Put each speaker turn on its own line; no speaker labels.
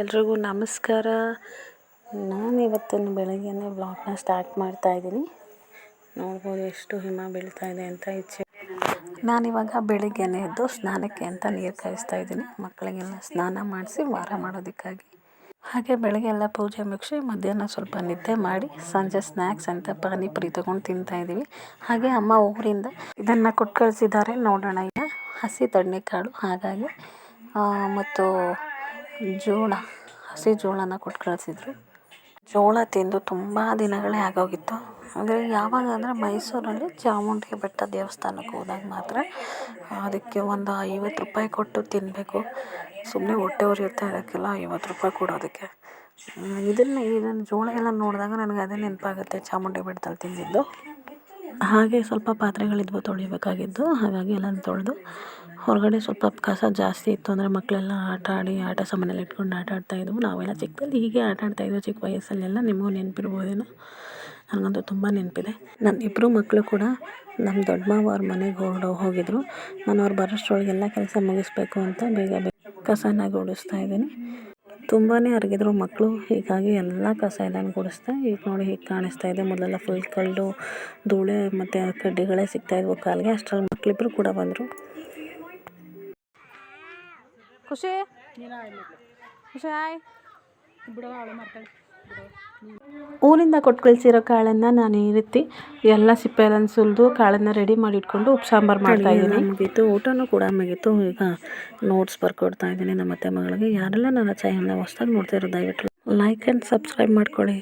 ಎಲ್ರಿಗೂ ನಮಸ್ಕಾರ. ನಾನು ಇವತ್ತಿನ ಬೆಳಗ್ಗೆನೇ ಬ್ಲಾಗ್ನ ಸ್ಟಾರ್ಟ್ ಮಾಡ್ತಾ ಇದ್ದೀನಿ. ನೋಡ್ಬೋದು ಎಷ್ಟು ಹಿಮ ಬೀಳ್ತಾ ಇದೆ ಅಂತ ಇಚ್ಛೆ. ನಾನಿವಾಗ ಬೆಳಿಗ್ಗೆನೇ ಎದ್ದು ಸ್ನಾನಕ್ಕೆ ಅಂತ ನೀರು ಕಾಯಿಸ್ತಾ ಇದ್ದೀನಿ. ಮಕ್ಕಳಿಗೆಲ್ಲ ಸ್ನಾನ ಮಾಡಿಸಿ ವಾರ ಮಾಡೋದಕ್ಕಾಗಿ. ಹಾಗೆ ಬೆಳಗ್ಗೆ ಎಲ್ಲ ಪೂಜೆ ಮುಗಿಸಿ ಮಧ್ಯಾಹ್ನ ಸ್ವಲ್ಪ ನಿದ್ದೆ ಮಾಡಿ ಸಂಜೆ ಸ್ನ್ಯಾಕ್ಸ್ ಅಂತ ಪಾನಿಪುರಿ ತೊಗೊಂಡು ತಿಂತಾ ಇದ್ದೀವಿ ಹಾಗೆ ಅಮ್ಮ ಊರಿಂದ ಇದನ್ನು ಕೊಟ್ಟು ಕಳಿಸಿದ್ದಾರೆ ನೋಡೋಣ ಈಗ. ಹಸಿ ತಣ್ಣೆಕಾಳು ಹಾಗಾಗಿ ಆ, ಮತ್ತು ಜೋಳ, ಹಸಿ ಜೋಳನ ಕೊಟ್ಟು ಕಳಿಸಿದ್ರು. ಜೋಳ ತಿಂದು ತುಂಬ ದಿನಗಳೇ ಆಗೋಗಿತ್ತು. ಅಂದರೆ ಯಾವಾಗ ಅಂದರೆ ಮೈಸೂರಲ್ಲಿ ಚಾಮುಂಡಿ ಬೆಟ್ಟ ದೇವಸ್ಥಾನಕ್ಕೆ ಹೋದಾಗ ಮಾತ್ರ ಅದಕ್ಕೆ ಒಂದು ಐವತ್ತು ರೂಪಾಯಿ ಕೊಟ್ಟು ತಿನ್ನಬೇಕು ಸುಮ್ಮನೆ ಹೊಟ್ಟೆ ಉರಿಯುತ್ತೆ, ಅದಕ್ಕೆಲ್ಲ ಐವತ್ತು ರೂಪಾಯಿ ಕೊಡೋದಕ್ಕೆ ಇದನ್ನು ಇದನ್ನು ಜೋಳ ಎಲ್ಲ ನೋಡಿದಾಗ ನನಗೆ ಅದೇ ನೆನಪಾಗುತ್ತೆ ಚಾಮುಂಡಿ ಬೆಟ್ಟದಲ್ಲಿ ತಿಂದಿದ್ದು. ಹಾಗೆ ಸ್ವಲ್ಪ ಪಾತ್ರೆಗಳಿದ್ವು ತೊಳಿಬೇಕಾಗಿದ್ದು ಹಾಗಾಗಿ ಎಲ್ಲ ತೊಳೆದು ಹೊರಗಡೆ ಸ್ವಲ್ಪ ಕಸ ಜಾಸ್ತಿ ಇತ್ತು ಅಂದರೆ ಮಕ್ಕಳೆಲ್ಲ ಆಟ ಆಡಿ ಆಟ ಸಾಮಾನೆಲ್ಲ ಇಟ್ಕೊಂಡು ಆಟ ಆಡ್ತಾ ಇದ್ವು. ನಾವೆಲ್ಲ ಚಿಕ್ಕದಲ್ಲಿ ಹೀಗೆ ಆಟ ಆಡ್ತಾ ಇದ್ವು. ಚಿಕ್ಕ ವಯಸ್ಸಲ್ಲೆಲ್ಲ ನಿಮಗೂ ನೆನಪಿರ್ಬೋದೇನೋ ನನಗಂತೂ ತುಂಬ ನೆನಪಿದೆ. ನನ್ನ ಇಬ್ಬರು ಮಕ್ಕಳು ಕೂಡ ನಮ್ಮ ದೊಡ್ಡ ಅವ್ರ ಮನೆಗೆ ಹೊರಡು ಹೋಗಿದ್ರು. ನಾನು ಅವ್ರು ಬರೋಷ್ಟ್ರೊಳಗೆಲ್ಲ ಕೆಲಸ ಮುಗಿಸ್ಬೇಕು ಅಂತ ಬೇಗ ಬೇಗ ಕಸನಾಗಿ ಓಡಿಸ್ತಾ ಇದ್ದೀನಿ. ತುಂಬಾ ಹರಗಿದ್ರು ಮಕ್ಕಳು ಹೀಗಾಗಿ ಎಲ್ಲ ಕಸ ಎಲ್ಲ ಗುಡಿಸ್ದೆ ಈಗ ನೋಡಿ ಹೀಗೆ ಕಾಣಿಸ್ತಾ ಇದೆ. ಮೊದಲೆಲ್ಲ ಫುಲ್ ಕಲ್ಲು ಧೂಳೆ ಮತ್ತು ಕಡ್ಡಿಗಳೇ ಸಿಗ್ತಾ ಇದ್ವು ಕಾಲಿಗೆ. ಅಷ್ಟರಲ್ಲಿ ಮಕ್ಕಳಿಬ್ಬರು ಕೂಡ ಬಂದರು. ಖುಷಿ? ಖುಷಿ ಆಯ್ ಊರಿಂದ ಕೊಟ್ಟು ಕಳಿಸಿರೋ ಕಾಳನ್ನು ನಾನು ಈ ರೀತಿ ಎಲ್ಲ ಸಿಪ್ಪೆಲ್ಲ ಸುಲಿದು ಕಾಳನ್ನು ರೆಡಿ ಮಾಡಿ ಇಟ್ಕೊಂಡು ಉಪ್ಪು ಸಾಂಬಾರು ಮಾಡ್ತಾ ಇದ್ದೀನಿ. ಮುಗೀತು. ಊಟನೂ ಕೂಡ ಮುಗೀತು. ಈಗ ನೋಟ್ಸ್ ಬರ್ಕೊಡ್ತಾ ಇದ್ದೀನಿ ನಮ್ಮ ಅತ್ತೆ ಮಗಳಿಗೆ. ಯಾರೆಲ್ಲ ನನ್ನ ಚಾನಲ್ನ ಹೊಸ್ದಾಗಿ ನೋಡ್ತಾ ಇರೋದು ದಯವಿಟ್ಟು ಲೈಕ್ ಆ್ಯಂಡ್ ಸಬ್ಸ್ಕ್ರೈಬ್ ಮಾಡ್ಕೊಳ್ಳಿ.